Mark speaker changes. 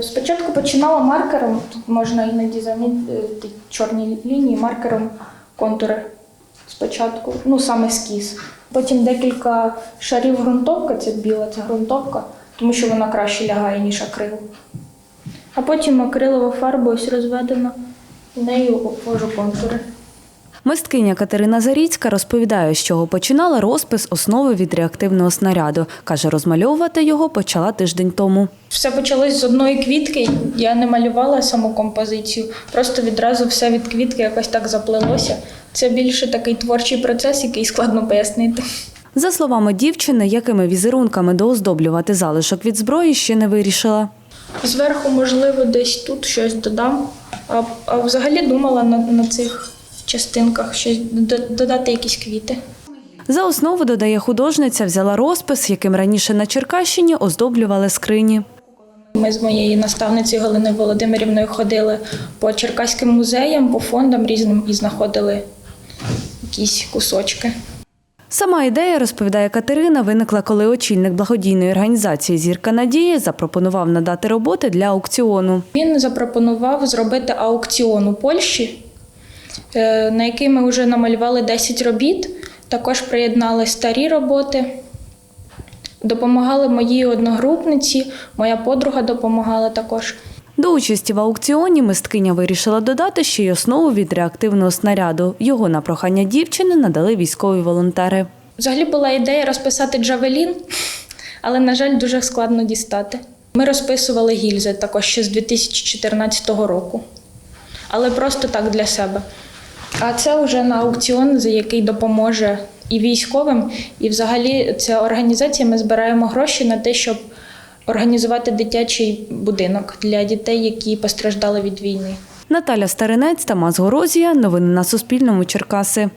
Speaker 1: Е, Спочатку починала маркером, тут можна іноді замітити чорні лінії, маркером контури спочатку, ну саме ескіз. Потім декілька шарів ґрунтовка, це біла, це ґрунтовка, тому що вона краще лягає, ніж акрил. А потім акрилова фарба ось розведена, нею обвожу контури.
Speaker 2: Мисткиня Катерина Заріцька розповідає, з чого починала розпис основи від реактивного снаряду. Каже, розмальовувати його почала тиждень тому.
Speaker 1: Все почалось з одної квітки. Я не малювала саму композицію, просто відразу все від квітки якось так заплелося. Це більше такий творчий процес, який складно пояснити.
Speaker 2: За словами дівчини, якими візерунками дооздоблювати залишок від зброї, ще не вирішила.
Speaker 1: Зверху, можливо, десь тут щось додам. А, а взагалі думала на, на цих частинках щось додати якісь квіти.
Speaker 2: За основу, додає художниця, взяла розпис, яким раніше на Черкащині оздоблювали скрині.
Speaker 1: Ми з моєю наставницею Галиною Володимирівною ходили по черкаським музеям, по фондам різним і знаходили якісь кусочки.
Speaker 2: Сама ідея, розповідає Катерина, виникла, коли очільник благодійної організації Зірка Надії запропонував надати роботи для аукціону.
Speaker 1: Він запропонував зробити аукціон у Польщі, на який ми вже намалювали 10 робіт. Також приєднали старі роботи. Допомагали моїй одногрупниці, моя подруга допомагала також.
Speaker 2: До участі в аукціоні мисткиня вирішила додати ще й основу від реактивного снаряду. Його на прохання дівчини надали військові волонтери.
Speaker 1: Взагалі була ідея розписати джавелін, але, на жаль, дуже складно дістати. Ми розписували гільзи також ще з 2014 року, але просто так для себе. А це вже на аукціон, за який допоможе і військовим, і взагалі ця організація. Ми збираємо гроші на те, щоб організувати дитячий будинок для дітей, які постраждали від війни.
Speaker 2: Наталя Старинець, Тамас Горозія. Новини на Суспільному. Черкаси.